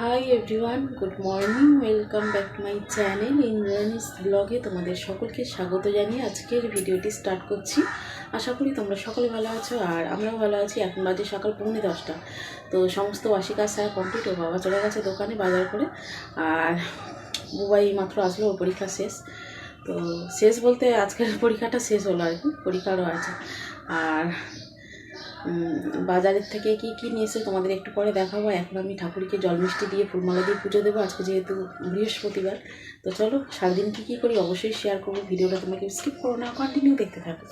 Hi everyone good morning welcome back to my channel Indrani's ব্লগে তোমাদের সকলকে স্বাগত জানিয়ে আজকের ভিডিওটি স্টার্ট করছি। আশা করি তোমরা সকলে ভালো আছো আর আমরাও ভালো আছি। এখন বাজে সকাল পৌনে দশটা। তো সমস্ত বাসি কাজ সারা কমপ্লিট ও বাবা চলে গেছে দোকানে বাজার করে। আর বুবাই মাত্র আসলো পরীক্ষা শেষ। তো শেষ বলতে আজকের পরীক্ষাটা শেষ হলো আর কি, পরীক্ষারও আছে। আর বাজারের থেকে কি কি নিয়েছে তোমাদের একটু পরে দেখাবো? এখন আমি ঠাকুরকে জল মিষ্টি দিয়ে ফুলমালা দিয়ে পুজো দেবো। আজকে যেহেতু বৃহস্পতিবার, তো চলো সারাদিন কী কী করি অবশ্যই শেয়ার করব। ভিডিওটা তোমাকে স্কিপ করো না কন্টিনিউ দেখতে থাকো।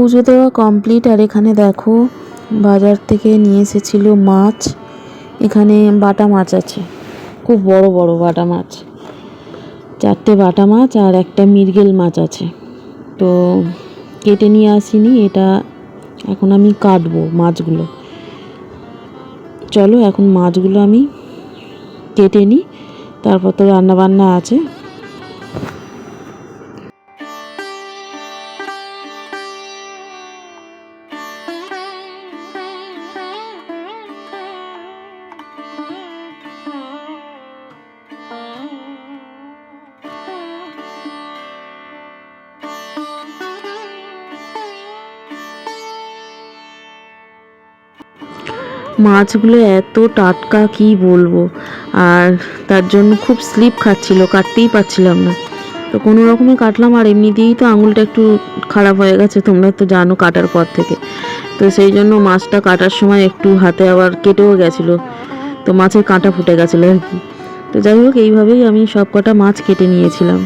পুজো দেওয়া কমপ্লিট আর এখানে দেখো বাজার থেকে নিয়ে এসেছিল মাছ। এখানে বাটা মাছ আছে, খুব বড় বড় বাটা মাছ। চারটে বাটা মাছ আর একটা মৃগেল মাছ আছে। তো কেটে নিয়ে আসিনি, এটা এখন আমি কাটবো মাছগুলো। চলো এখন মাছগুলো আমি কেটে নিই, তারপর তো রান্না বান্না আছে। মাছগুলো এত টাটকা, কি বলব? আর তার জন্য খুব স্লিপ খাচ্ছিল, কাটতেই পারছিলাম না। তো কোনো রকমে কাটলাম, আর এমনি দিয়েই তো আঙুলটা একটু খারাপ হয়ে গেছে, তোমরা তো জানো কাটার পর থেকে। তো সেই জন্য মাছটা কাটার সময় একটু হাতে আবার কেটেও গেছিল। তো মাছের কাঁটা ফুটে গেছিল আর কি। তো যাই হোক, এইভাবেই আমি সব কটা মাছ কেটে নিয়েছিলাম।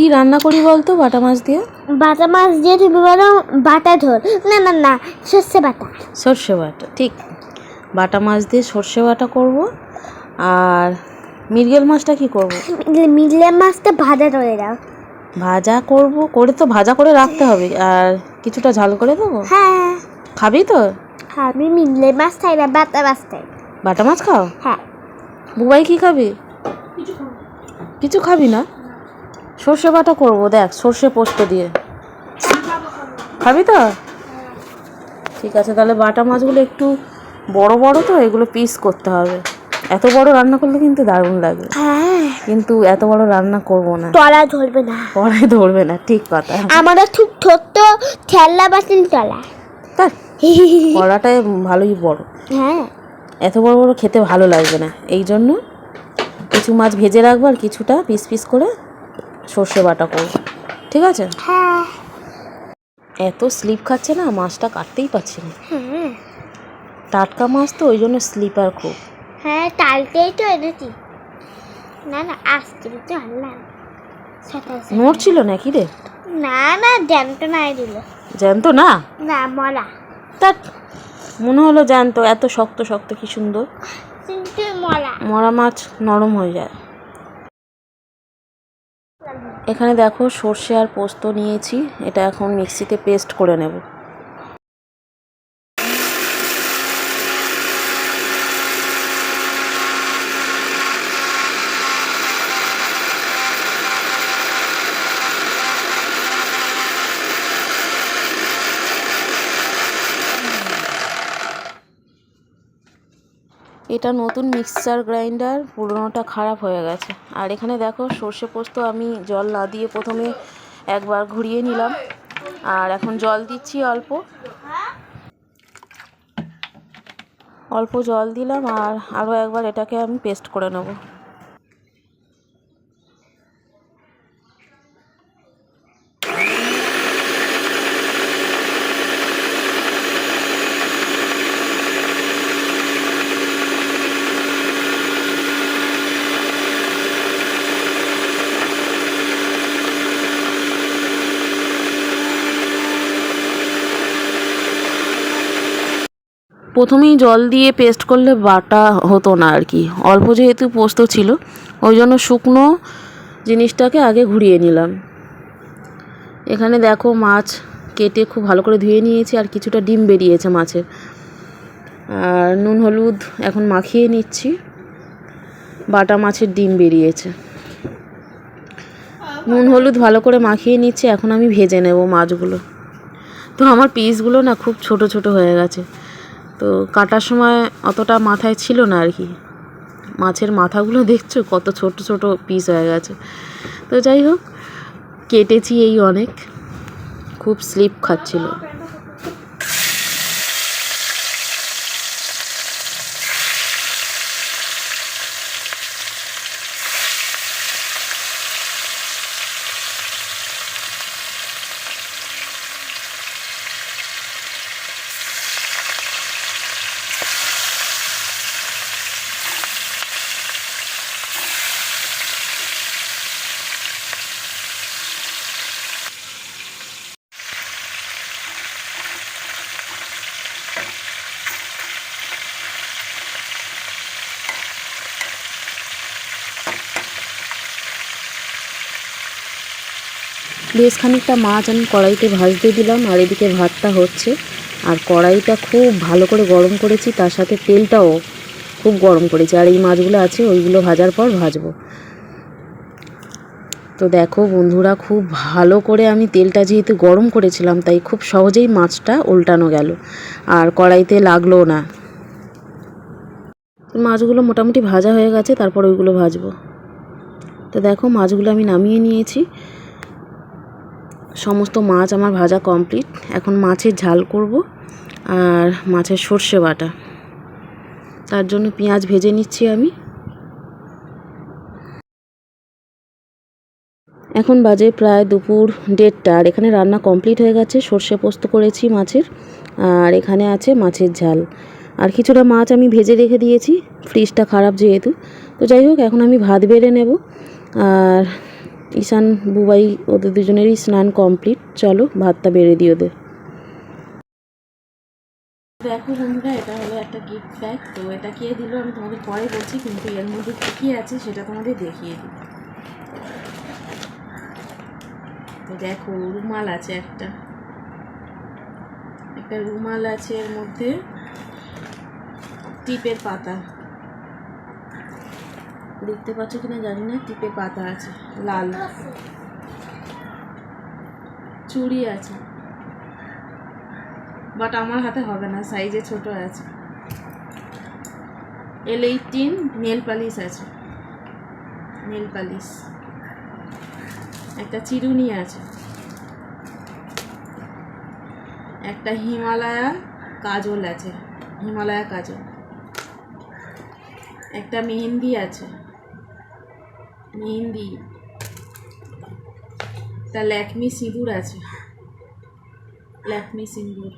কি রান্না করি বলতো বাটা মাছ দিয়ে? বাটা মাছ দিয়ে তুমি বলো বাটা ঝোল। না না না সর্ষে বাটা। সর্ষে বাটা ঠিক। বাটা মাছ দিয়ে সর্ষে বাটা করব আর মৃগেল মাছটা কি করব? মিলে মাছটা ভাজা করে দাও। ভাজা করব করে তো ভাজা করে রাখতে হবে। আর কিছুটা ঝাল করে দেবো? হ্যাঁ। খাবি তো? আমি মিলে মাছ খাই না বাটা মাছ খাই। বাটা মাছ খাও? হ্যাঁ। বুবাই কি খাবি। কিছু খাবি না? সর্ষে বাটা করব দেখ সর্ষে পোস্ত দিয়ে। খাবি তো? ঠিক আছে তাহলে বাটা মাছগুলো একটু বড় বড় তো এগুলো পিস করতে হবে। এত বড় রান্না করলে কিন্তু দারুণ লাগে। হ্যাঁ। কিন্তু এত বড় রান্না করব না। তলা ধরবে না। পরে ধরবে না ঠিক কথা। আমারও খুব ছোট্ট ঠেলা বাসিল তলা তার ভালোই বড়। হ্যাঁ। এত বড় বড় খেতে ভালো লাগবে না। এই জন্য কিছু মাছ ভেজে রাখব আর কিছুটা পিস পিস করে সর্ষে বাটা করব ঠিক আছে? হ্যাঁ। এত স্লিপ খাচ্ছে না মাছটা কাটতেই পারছি না। টাটকা মাছ তো ওই জন্য স্লিপার খুব। হ্যাঁ কালকেই তো এনেছি। না না আজকে তো আনলাম। নড়ছিল নাকি রে? না না জ্যান্ত নাই দিল। জ্যান্ত না? না মরা। তার মনে হলো জ্যান্ত এত শক্ত শক্ত কি সুন্দর। মরা। মরা মাছ নরম হয়ে যায়। এখানে দেখো সর্ষে আর পোস্ত নিয়েছি এটা এখন মিক্সিতে পেস্ট করে নেব। এটা নতুন মিক্সার গ্রাইন্ডার, পুরোনোটা খারাপ হয়ে গেছে। আর এখানে দেখো, সর্ষে পোস্ত আমি জল না দিয়ে প্রথমে একবার ঘুরিয়ে নিলাম। আর এখন জল দিচ্ছি অল্প। অল্প জল দিলাম আর আরও একবার এটাকে আমি পেস্ট করে নেব। প্রথমেই জল দিয়ে পেস্ট করলে বাটা হতো না আর কি। অল্প যেহেতু পোস্ত ছিল, ওই জন্য শুকনো জিনিসটাকে আগে ঘুরিয়ে নিলাম। এখানে দেখো মাছ কেটে খুব ভালো করে ধুয়ে নিয়েছি, আর কিছুটা ডিম বেরিয়েছে মাছের। আর নুন, হলুদ এখন মাখিয়ে নিচ্ছি। বাটা মাছের ডিম বেরিয়েছে। নুন, হলুদ ভালো করে মাখিয়ে নিচ্ছি, এখন আমি ভেজে নেব মাছগুলো। তো আমার পিসগুলো না খুব ছোট ছোট হয়ে গেছে। তো কাটার সময় অতটা মাথায় ছিল না আর কি। মাছের মাথাগুলো দেখছ কত ছোট ছোট পিস হয়ে গেছে। তো যাই হোক, কেটেছি এই অনেক। খুব স্লিপ খাচ্ছিল। বেশ খানিকটা মাছ আমি কড়াইতে ভাজতে দিলাম, আর এদিকে ভাতটা হচ্ছে। আর কড়াইটা খুব ভালো করে গরম করেছি, তার সাথে তেলটাও খুব গরম করেছি। আর এই মাছগুলো আছে, ওইগুলো ভাজার পর ভাজবো। তো দেখো বন্ধুরা, খুব ভালো করে আমি তেলটা যেহেতু গরম করেছিলাম, তাই খুব সহজেই মাছটা উল্টানো গেল। আর কড়াইতে লাগল না। মাছগুলো মোটামুটি ভাজা হয়ে গেছে, তারপর ওইগুলো ভাজবো। তো দেখো মাছগুলো আমি নামিয়ে নিয়েছি। সমস্ত মাছ আমার ভাজা কমপ্লিট। এখন মাছের ঝাল করব আর মাছের সর্ষে বাটা। তার জন্য পেঁয়াজ ভেজে নিচ্ছি আমি। এখন বাজে প্রায় দুপুর দেড়টা আর এখানে রান্না কমপ্লিট হয়ে গেছে। সর্ষে পোস্ত করেছি মাছের আর এখানে আছে মাছের ঝাল। আর কিছুটা মাছ আমি ভেজে রেখে দিয়েছি। ফ্রিজটা খারাপ যেহেতু। তো যাই হোক, এখন আমি ভাত বেড়ে নেব। আর ঈশান বুবাই, ওদের দুজনেরই স্নান কমপ্লিট চলো, ভাতটা বেড়ে দিই ওদের। দেখো বন্ধুরা, এটা হলো একটা গিফট ব্যাগ তো এটা কে দিল আমি তোমাদের পরে বলছি, কিন্তু এর মধ্যে কী কী আছে সেটা তোমাদের দেখিয়ে দিই। তো দেখো, রুমাল আছে একটা। একটা রুমাল আছে এর মধ্যে টিপের পাতা। দেখতে পাচ্ছ কিনা জানি না টিপে পাতা আছে লাল। চুড়ি আছে। বাট আমার হাতে হবে না সাইজে ছোট আছে। এল এইটিন নেল পালিশ আছে। নেল পালিশ একটা চিরুনি আছে। একটা হিমালয়া কাজল আছে। হিমালয়া কাজল। একটা মেহেন্দি আছে। মেহেন্দি। একটা ল্যাকমি সিঁদুর আছে। ল্যাকমি সিঁদুর।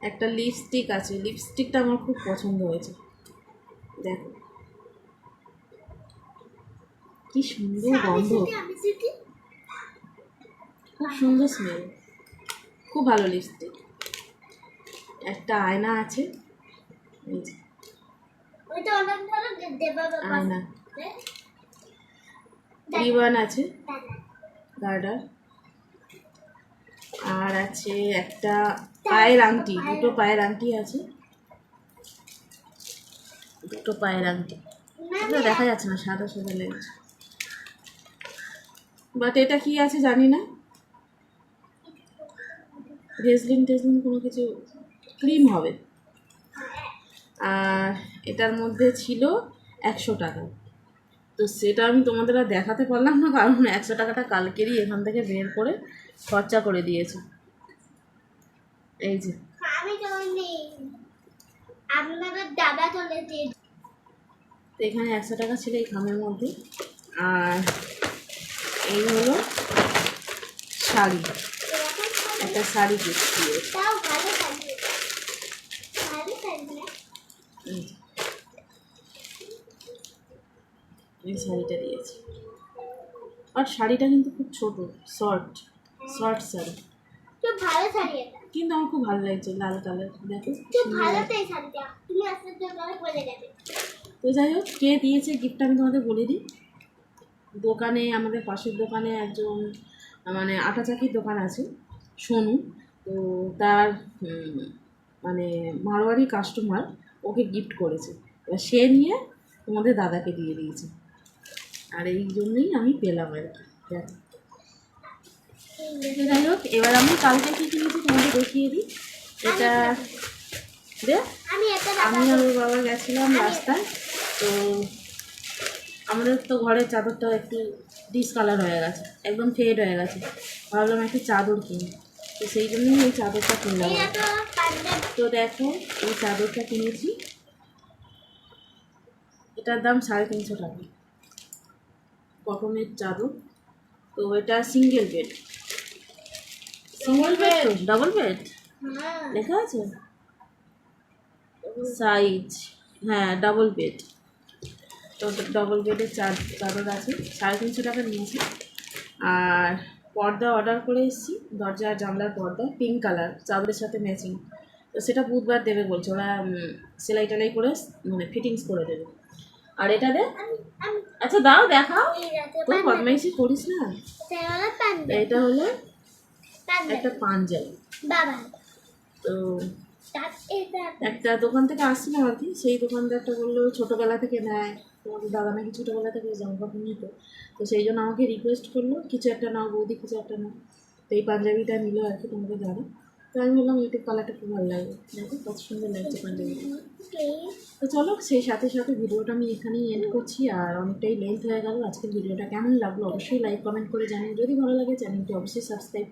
একটা লিপস্টিক আছে। লিপস্টিকটা আমার খুব পছন্দ হয়েছে। দেখো। কি সুন্দর গন্ধ। খুব সুন্দর স্মেল খুব ভালো লিপস্টিক একটা আয়না আছে। এই যে ওইটা অনেক ভালো দেবা বাবা আয়না রিবান আছে? গার্ডার। আর আছে একটা পায়ের আংটি দুটো পায়ের আংটি। আছে। দুটো পায়ের আংটি। দেখা যাচ্ছে না সাদা সাদা লেগেছে। বাট এটা কি আছে জানি না। রেসলিন টেসলিন কোনো কিছু ক্রিম হবে। আর এটার মধ্যে ছিল একশো টাকা। তো সেটা আমি তোমাদের আর দেখাতে পারলাম না কারণ একশো টাকাটা কালকেরই এখান থেকে বের করে খরচা করে দিয়েছে। এই যে। তো এখানে একশো টাকা ছিল এই খামের মধ্যে। আর এই হলো শাড়ি। একটা শাড়ি গিফট তাও ভালো থাকবে ভালো থাকবে এই যে। এই শাড়িটা দিয়েছি। আর শাড়িটা কিন্তু খুব ছোট শর্ট শর্ট শাড়ি। তো ভালো শাড়ি এটা। কিন্তু আমার খুব ভালো লাগছে লাল কালার দেখো তো সুন্দর। ভালো। তো এই শাড়িটা। তুমি আস্তে আস্তে বলে যাবে। তো যাই হোক কে দিয়েছে গিফট আমি তোমাদের বলে দিই। দোকানে আমাদের পাশের দোকানে একজন মানে আটা চাকির দোকান আছে সোনু। তো তার মানে মারোয়ারি কাস্টমার ওকে গিফট করেছে। এবার সে নিয়ে তোমাদের দাদাকে দিয়ে দিয়েছে। আর এই জন্যই আমি পেলাম আর কি যাই হোক। এবার আমি কালকে কী কিনেছি তোমাদের দেখিয়ে দিই। এটা দে আমি আর ওর বাবা গেছিলাম রাস্তায় তো আমাদের তো ঘরের চাদরটা একটু ডিসকালার হয়ে গেছে একদম ফেড হয়ে গেছে। ভাবলাম একটু চাদর কিনি তো সেই জন্যই এই চাদরটা কিনলাম তো দেখো এই চাদরটা কিনেছি। এটার দাম সাড়ে তিনশো টাকা। কটনের চাদর তো এটা single bed single bed double bed লেখা আছে? সাইজ হ্যাঁ ডাবল বেড তো ডবল বেডের চার চাদর আছে। সাড়ে তিনশো টাকা নিয়েছি। আর পর্দা অর্ডার করে এসেছি। দরজা আর জানলার পর্দা পিঙ্ক কালার চাদরের সাথে ম্যাচিং তো সেটা বুধবার দেবে বলছে। ওরা সেলাই টেলাই করে মানে ফিটিংস করে দেবে। আর এটা দে। আচ্ছা দাও দেখাও। রাতে বদমাইশি করিস না? এটা হলো একটা পাঞ্জাবি। তো একটা দোকান থেকে আসছিলাম আর কি সেই দোকানদারটা বলল ছোটোবেলা থেকে নেয়। তোমাদের দাদা নাকি ছোটোবেলা থেকে জামা কাপড় নিত। তো সেই জন্য আমাকে রিকোয়েস্ট করল কিছু একটা নাও বৌদি কিছু একটা নাও। তো এই পাঞ্জাবিটা নিল আর কি তোমাদের দাদা তো আমি বললাম ইউটিউব কালারটা খুব ভালো লাগে। দেখো কত সুন্দর লাগছে পাঞ্জাবিটা তো চলো সেই সাথে সাথে ভিডিওটা আমি এখানেই এন্ড করছি আর অনেকটাই লেন্থ হয়ে গেল। আজকের ভিডিওটা কেমন লাগল অবশ্যই লাইক কমেন্ট করে জানিয়ে যদি ভালো লাগে চ্যানেলটি অবশ্যই সাবস্ক্রাইব